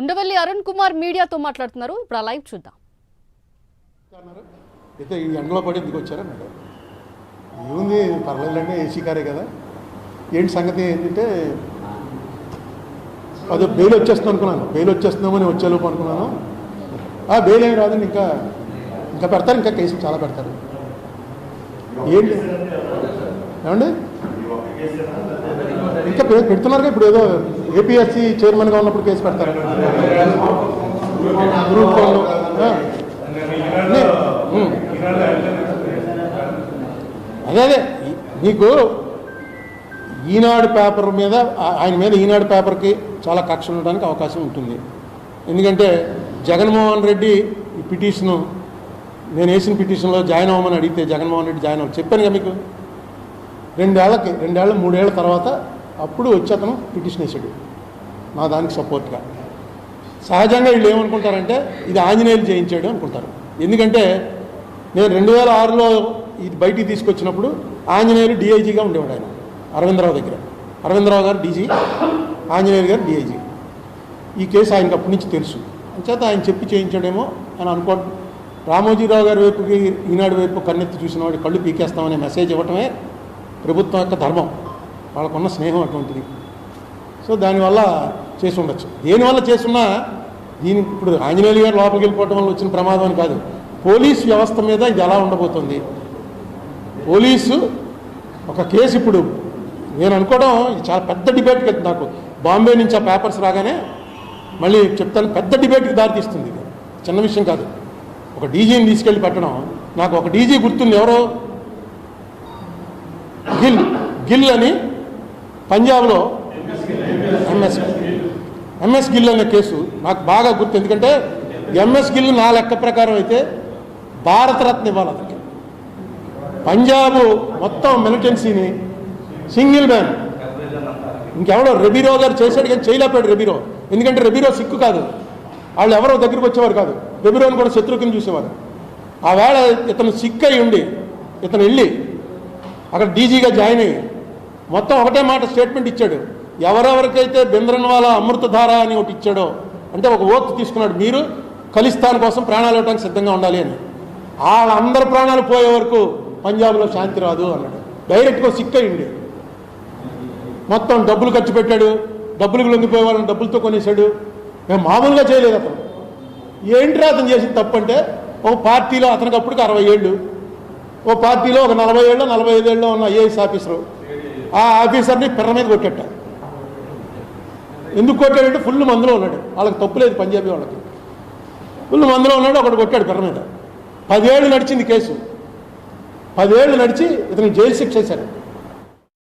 ఉండవల్లి అరుణ్ కుమార్ మీడియాతో మాట్లాడుతున్నారు. ఇప్పుడు ఆ లైవ్ చూద్దాం. అయితే ఈ ఎండలో పడి ఎందుకు వచ్చారా మేడం? ఏముంది పర్లేదండి ఏసీ కారే కదా. ఏంటి సంగతి ఏంటంటే అదే బెయిల్ వచ్చేస్తుంది అనుకున్నాను. బెయిల్ వచ్చేస్తుందేమని వచ్చేలోపు అనుకున్నాను. ఆ బెయిల్ ఏమి రాదండి ఇంకా ఇంకా పెడతారు ఇంకా కేసులు చాలా పెడతారు. ఏంటి? ఏమండి? ఇంకా పెడుతున్నారు ఇప్పుడు ఏదో ఏపీఎస్సీ చైర్మన్గా ఉన్నప్పుడు కేసు పెడతారు. గ్రూప్ అదే అదే. మీకు నీకు ఈనాడు పేపర్ మీద ఆయన మీద ఈనాడు పేపర్కి చాలా కక్ష ఉండడానికి అవకాశం ఉంటుంది. ఎందుకంటే జగన్మోహన్ రెడ్డి ఈ పిటిషను నేను వేసిన పిటిషన్లో జాయిన్ అవ్వమని అడిగితే జగన్మోహన్ రెడ్డి జాయిన్ అవ్వ చెప్పాను కదా మీకు? రెండేళ్ళకి రెండేళ్ళ మూడేళ్ళ తర్వాత అప్పుడు వచ్చి అతను పిటిషన్ వేసాడు. నా దానికి సపోర్ట్గా. సహజంగా వీళ్ళు ఏమనుకుంటారంటే ఇది ఆంజనేయులు చేయించాడు అనుకుంటారు. ఎందుకంటే నేను రెండు వేల ఆరులో ఇది బయటికి తీసుకొచ్చినప్పుడు ఆంజనేయులు డిఐజీగా ఉండేవాడు ఆయన అరవిందరావు దగ్గర. అరవిందరావు గారు డీజీ ఆంజనేయులు గారు డిఐజీ. ఈ కేసు ఆయనకు అప్పటి నుంచి తెలుసు. అంచేత ఆయన చెప్పి చేయించాడేమో అని అనుకో రామోజీరావు గారి వైపుకి ఈనాడు వైపు కన్నెత్తి చూసిన వాడి కళ్ళు పీకేస్తామనే మెసేజ్ ఇవ్వటమే ప్రభుత్వం యొక్క ధర్మం వాళ్ళకున్న స్నేహం అటువంటిది. సో దానివల్ల చేసి ఉండొచ్చు దేనివల్ల చేసున్నా దీని ఇప్పుడు ఆంజనేయులు గారు లోపలికి వెళ్ళిపోవడం వల్ల వచ్చిన ప్రమాదం అని కాదు. పోలీస్ వ్యవస్థ మీద ఇది ఎలా ఉండబోతుంది? పోలీసు ఒక కేసు ఇప్పుడు నేను అనుకోవడం చాలా పెద్ద డిబేట్కి వెళ్తుంది నాకు బాంబే నుంచి ఆ పేపర్స్ రాగానే మళ్ళీ చెప్తాను పెద్ద డిబేట్కి దారితీస్తుంది ఇది. చిన్న విషయం కాదు. ఒక డీజీని తీసుకెళ్ళి పెట్టడం నాకు ఒక డీజీ గుర్తుంది ఎవరో గిల్ గిల్ అని పంజాబ్లో ఎంఎస్ ఎంఎస్ గిల్ అనే కేసు నాకు బాగా గుర్తు ఎందుకంటే ఎంఎస్ గిల్ నా లెక్క ప్రకారం అయితే భారతరత్న ఇవ్వాలి అతనికి. పంజాబ్ మొత్తం మిలిటెన్సీని సింగిల్ మ్యాన్. ఇంకెవడో రెబీరో గారు చేశాడు కానీ చేయలేపాడు రెబీరో. ఎందుకంటే రెబీరో సిక్కు కాదు. వాళ్ళు ఎవరో దగ్గరికి వచ్చేవారు కాదు. రెబీరోని కూడా శత్రు కింద చూసేవారు. ఆ వేళ ఇతను సిక్ అయి ఉండి ఇతను వెళ్ళి అక్కడ డీజీగా జాయిన్ అయ్యి మొత్తం ఒకటే మాట స్టేట్మెంట్ ఇచ్చాడు. ఎవరెవరికైతే బింద్రన్వాలా అమృతధార అని ఒకటి ఇచ్చాడో అంటే ఒక ఓత్ తీసుకున్నాడు మీరు ఖలిస్తాన్ కోసం ప్రాణాలు ఇవ్వడానికి సిద్ధంగా ఉండాలి అని. వాళ్ళందరి ప్రాణాలు పోయే వరకు పంజాబ్లో శాంతి రాదు అన్నాడు. డైరెక్ట్గా సిక్ అయ్యింది మొత్తం డబ్బులు ఖర్చు పెట్టాడు. డబ్బులకు లొంగిపోయే వాళ్ళని డబ్బులతో కొనేశాడు. మేము మామూలుగా చేయలేదు అతను. ఏంట్రా అతను చేసిన తప్పంటే ఒక పార్టీలో అతనికి అప్పటికి అరవై ఏళ్ళు. ఓ పార్టీలో ఒక నలభై ఏళ్ళు నలభై ఐదు ఏళ్ళు ఉన్న ఐఏఎస్ ఆఫీసరు ఆ ఆఫీసర్ని పిర్ర మీద కొట్టట. ఎందుకు కొట్టాడంటే ఫుల్ మందులో ఉన్నాడు. వాళ్ళకి తప్పు లేదు పంజాబీ వాళ్ళకి. ఫుల్ మందులో ఉన్నాడు ఒకడు కొట్టాడు పిర్ర మీద. పదేళ్ళు నడిచింది కేసు. పదేళ్ళు నడిచి ఇతను జైలు శిక్ష చేశాడు.